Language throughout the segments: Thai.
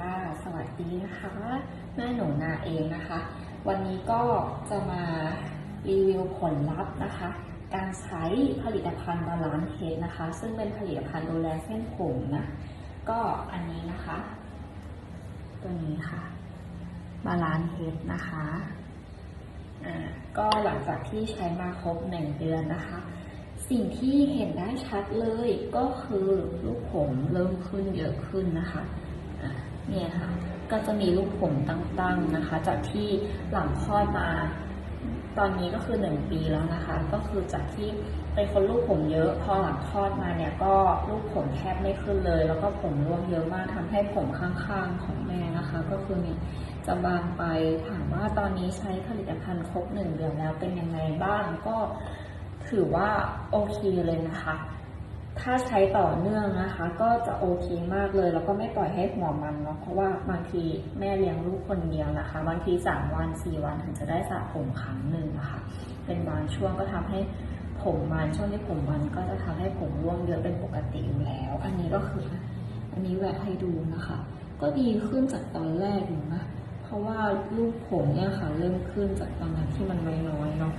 ค่ะสวัสดีนะคะแม่หนูนาเองนะคะ วันนี้ก็จะมารีวิวผลลัพธ์นะคะ การใช้ผลิตภัณฑ์บาลานซ์เฮดนะคะ ซึ่งเป็นผลิตภัณฑ์ดูแลเส้นผมนะก็อันนี้นะคะ ตัวนี้ค่ะบาลานซ์เฮดนะคะอ่าก็หลังจากที่ใช้มาครบหนึ่งเดือนนะคะสิ่งที่เห็นได้ชัดเลยก็คือลูกผมเริ่มขึ้นเยอะขึ้นนะคะะ เนี่ยค่ะก็จะมีลูกผมตั้งๆนะคะ จากที่หลังคลอดมา ตอนนี้ก็คือหนึ่งปีแล้วนะคะ ก็คือจากที่เป็นคนลูกผมเยอะ พอหลังคลอดมาเนี่ยก็ลูกผมแทบไม่ขึ้นเลย แล้วก็ผมร่วงเยอะมากทำให้ผมข้างๆของแม่นะคะ ก็คือเนี่ยจะบางไปถามว่าตอนนี้ใช้ผลิตภัณฑ์ครบหนึ่งเดือนแล้วเป็นยังไงบ้างก็ถือว่าโอเคเลยนะคะ ถ้าใช้ต่อเนื่องนะคะ ก็จะโอเคมากเลย แล้วก็ไม่ปล่อยให้หัวมันเนาะเพราะว่าบางทีแม่เลี้ยงลูกคนเดียวนะคะ บางทีสามวันสี่วันถึงจะได้สระผมครั้งหนึ่งนะคะเป็นบางช่วงก็ทำให้ผมมันช่วงที่ผมมันก็จะทำให้ผมร่วงเยอะเป็นปกติอยู่แล้ว อันนี้ก็คือ อันนี้แหวะให้ดูนะคะ ก็ดีขึ้นจากตอนแรกอยู่นะเพราะว่าลูกผมเนี่ยค่ะเริ่มขึ้นจากตอนนั้นที่มันน้อยๆเนาะ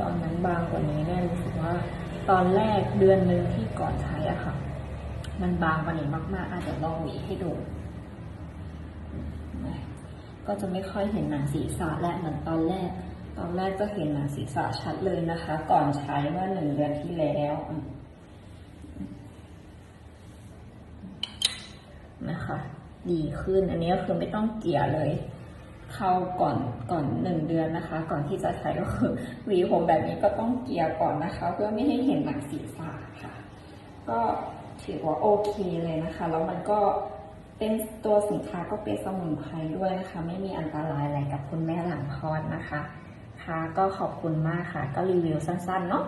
ตอนนั้นบางกว่านี้แน่รู้สึกว่า ตอนแรกเดือนหนึ่งที่ก่อนใช้อะค่ะ มันบางกว่านี้มากๆ อาจจะลองหวีให้ดู ก็จะไม่ค่อยเห็นหนังศีรษะและเหมือนตอนแรก ตอนแรกจะเห็นหนังศีรษะชัดเลยนะคะ ก่อนใช้เมื่อหนึ่งเดือนที่แล้วนะคะ ดีขึ้นอันนี้ก็คือไม่ต้องเกลี่ยเลย เข้าก่อนก่อนหนึ่งเดือนนะคะ ก่อนที่จะใช้ก็คือหวีผมแบบนี้ก็ต้องเกลี่ยก่อนนะคะ เพื่อไม่ให้เห็นหนังศีรษะค่ะ ก็ถือว่าโอเคเลยนะคะ แล้วมันก็เป็นตัวสินค้าก็เป็นสมุนไพรด้วยนะคะ ไม่มีอันตรายอะไรกับคุณแม่หลังคลอดนะคะ ค่ะก็ขอบคุณมากค่ะ ก็รีวิวสั้นๆเนาะ